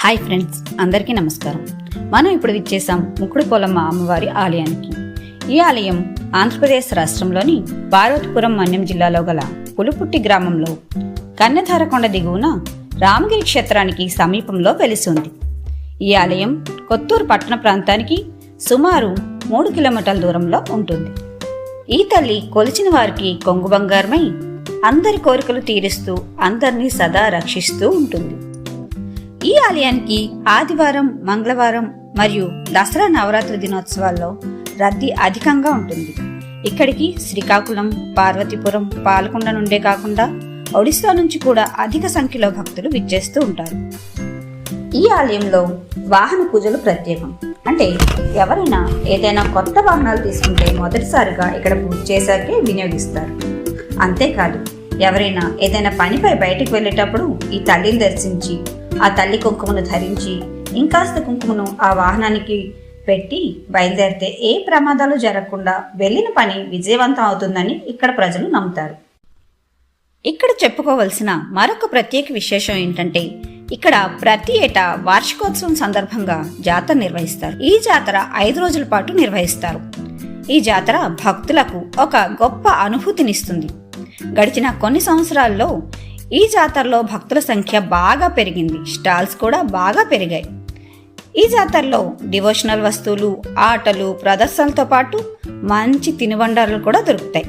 Hi friends అందరికీ నమస్కారం. మనం ఇప్పుడు విచ్చేసాం ముక్కుడు పొలమ్మ అమ్మవారి ఆలయానికి. ఈ ఆలయం ఆంధ్రప్రదేశ్ రాష్ట్రంలోని పార్వతీపురం మన్యం జిల్లాలో గల పులుపుట్టి గ్రామంలో కన్నెధారకొండ దిగువన రామగిరి క్షేత్రానికి సమీపంలో వెలిసి ఉంది ఈ ఆలయం కొత్తూరు పట్టణ ప్రాంతానికి సుమారు మూడు కిలోమీటర్ల దూరంలో ఉంటుంది. ఈ తల్లి కొలిచిన వారికి కొంగు బంగారమై అందరి కోరికలు తీరుస్తూ అందరినీ సదా రక్షిస్తూ ఉంటుంది. ఈ ఆలయానికి ఆదివారం మంగళవారం మరియు దసరా నవరాత్రి దినోత్సవాల్లో రద్దీ అధికంగా ఉంటుంది. ఇక్కడికి శ్రీకాకుళం పార్వతీపురం పాలకొండ నుండే కాకుండా ఒడిశా నుంచి కూడా అధిక సంఖ్యలో భక్తులు విచ్చేస్తూ ఉంటారు. ఈ ఆలయంలో వాహన పూజలు ప్రత్యేకం. అంటే ఎవరైనా ఏదైనా కొత్త వాహనాలు తీసుకుంటే మొదటిసారిగా ఇక్కడ పూజ చేశాకే వినియోగిస్తారు. అంతేకాదు ఎవరైనా ఏదైనా పనిపై బయటకు వెళ్ళేటప్పుడు ఈ తల్లిని దర్శించి ఆ తల్లి కుంకుమను ధరించి ఇంకాస్త కుంకుమను ఆ వాహనానికి పెట్టి బయలుదేరితే ఏ ప్రమాదాలు జరగకుండా వెళ్ళిన పని విజయవంతం అవుతుందని ఇక్కడ ప్రజలు నమ్ముతారు. ఇక్కడ చెప్పుకోవలసిన మరొక ప్రత్యేక విశేషం ఏంటంటే ఇక్కడ ప్రతి ఏటా వార్షికోత్సవం సందర్భంగా జాతర నిర్వహిస్తారు. ఈ జాతర ఐదు రోజుల పాటు నిర్వహిస్తారు. ఈ జాతర భక్తులకు ఒక గొప్ప అనుభూతినిస్తుంది. గడిచిన కొన్ని సంవత్సరాల్లో ఈ జాతరలో భక్తుల సంఖ్య బాగా పెరిగింది. స్టాల్స్ కూడా బాగా పెరిగాయి. ఈ జాతరలో డివోషనల్ వస్తువులు ఆటలు ప్రదర్శనలతో పాటు మంచి తినుబండారాలు కూడా దొరుకుతాయి.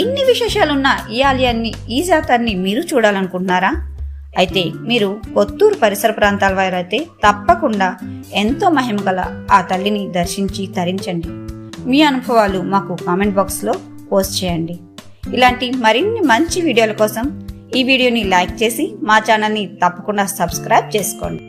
ఇన్ని విశేషాలున్న ఈ ఆలయాన్ని ఈ జాతాన్ని మీరు చూడాలనుకుంటున్నారా? అయితే మీరు కొత్తూరు పరిసర ప్రాంతాల వారైతే తప్పకుండా ఎంతో మహిమ గల ఆ తల్లిని దర్శించి తరించండి. మీ అనుభవాలు మాకు కామెంట్ బాక్స్లో పోస్ట్ చేయండి. ఇలాంటి మరిన్ని మంచి వీడియోల కోసం ఈ వీడియోని లైక్ చేసి మా ఛానల్ని తప్పకుండా సబ్స్క్రైబ్ చేసుకోండి.